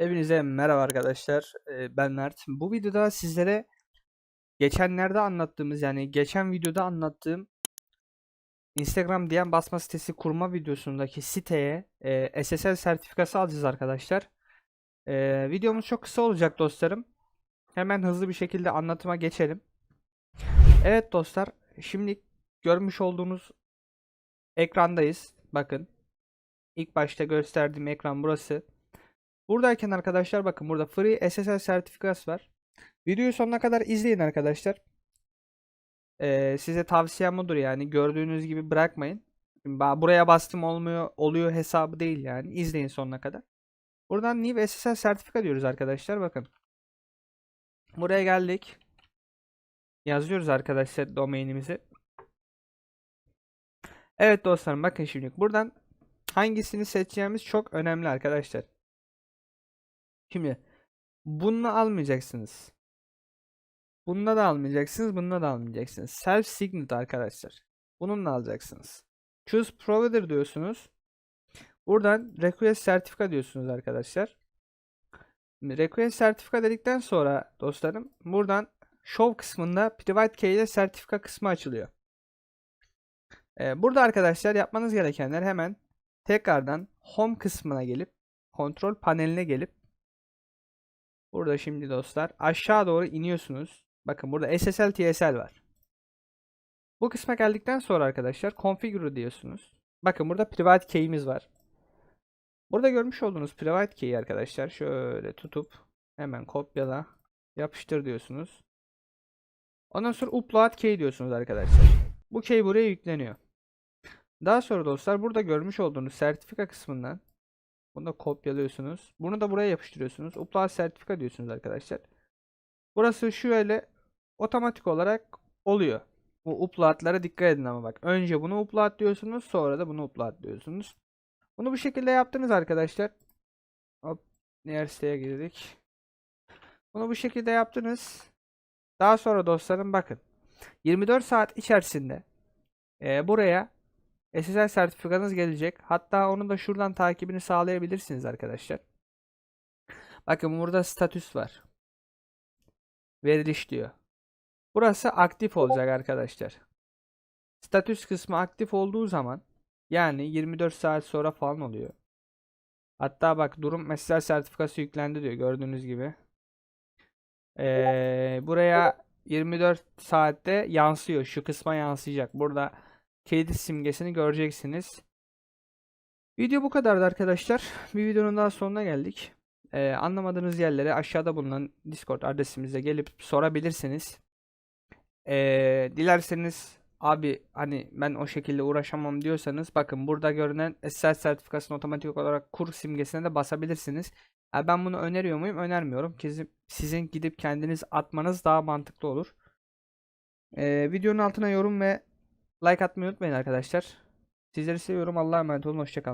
Hepinize merhaba arkadaşlar. Ee, Ben Mert. Bu videoda sizlere geçenlerde anlattığımız yani geçen videoda anlattığım Instagram DM basma sitesi kurma videosundaki siteye e, SSL sertifikası alacağız arkadaşlar. Ee, videomuz çok kısa olacak dostlarım. Hemen hızlı bir şekilde anlatıma geçelim. Evet dostlar, şimdi görmüş olduğunuz ekrandayız. Bakın. İlk başta gösterdiğim ekran burası. Buradayken arkadaşlar bakın burada Free SSL sertifikası var. Videoyu sonuna kadar izleyin arkadaşlar. Ee, size tavsiyem budur yani gördüğünüz gibi bırakmayın. Buraya bastım olmuyor oluyor hesabı değil yani. İzleyin sonuna kadar. Buradan New SSL sertifika diyoruz arkadaşlar bakın. Buraya geldik. Yazıyoruz arkadaşlar domainimizi. Evet dostlarım bakın şimdi buradan hangisini seçeceğimiz çok önemli arkadaşlar. Şimdi bunu almayacaksınız. Bununla da almayacaksınız, bununla da almayacaksınız. Self Signet arkadaşlar. Bununla alacaksınız. Choose Provider diyorsunuz. Buradan Request Sertifika diyorsunuz arkadaşlar. Request Sertifika dedikten sonra dostlarım buradan Show kısmında Private Key ile sertifika kısmı açılıyor. Ee, burada arkadaşlar yapmanız gerekenler hemen tekrardan Home kısmına gelip kontrol paneline gelip Burada şimdi dostlar aşağı doğru iniyorsunuz. Bakın burada SSL TSL var. Bu kısma geldikten sonra arkadaşlar configure diyorsunuz. Bakın burada private key'imiz var. Burada görmüş olduğunuz private key'i arkadaşlar şöyle tutup hemen kopyala yapıştır diyorsunuz. Ondan sonra upload key diyorsunuz arkadaşlar. Bu key buraya yükleniyor. Daha sonra dostlar burada görmüş olduğunuz sertifika kısmından bunu da kopyalıyorsunuz. Bunu da buraya yapıştırıyorsunuz. Upload sertifika diyorsunuz arkadaşlar. Burası şöyle otomatik olarak oluyor. Bu upload'lara dikkat edin ama bak. Önce bunu upload diyorsunuz. Sonra da bunu upload diyorsunuz. Bunu bu şekilde yaptınız arkadaşlar. Hop. Diğer girdik. Bunu bu şekilde yaptınız. Daha sonra dostlarım bakın. 24 saat içerisinde e, buraya SSL sertifikanız gelecek. Hatta onu da şuradan takibini sağlayabilirsiniz arkadaşlar. Bakın burada statüs var. Veriliş diyor. Burası aktif olacak arkadaşlar. Statüs kısmı aktif olduğu zaman yani 24 saat sonra falan oluyor. Hatta bak durum mesaj sertifikası yüklendi diyor gördüğünüz gibi. Ee, buraya 24 saatte yansıyor. Şu kısma yansıyacak. Burada kedi simgesini göreceksiniz. Video bu kadardı arkadaşlar. Bir videonun daha sonuna geldik. Ee, anlamadığınız yerlere aşağıda bulunan Discord adresimize gelip sorabilirsiniz. Ee, dilerseniz abi hani ben o şekilde uğraşamam diyorsanız bakın burada görünen SSL sertifikasını otomatik olarak kur simgesine de basabilirsiniz. Ha, ben bunu öneriyor muyum? Önermiyorum. Sizin, sizin gidip kendiniz atmanız daha mantıklı olur. Ee, videonun altına yorum ve like atmayı unutmayın arkadaşlar. Sizleri seviyorum. Allah'a emanet olun. Hoşçakalın.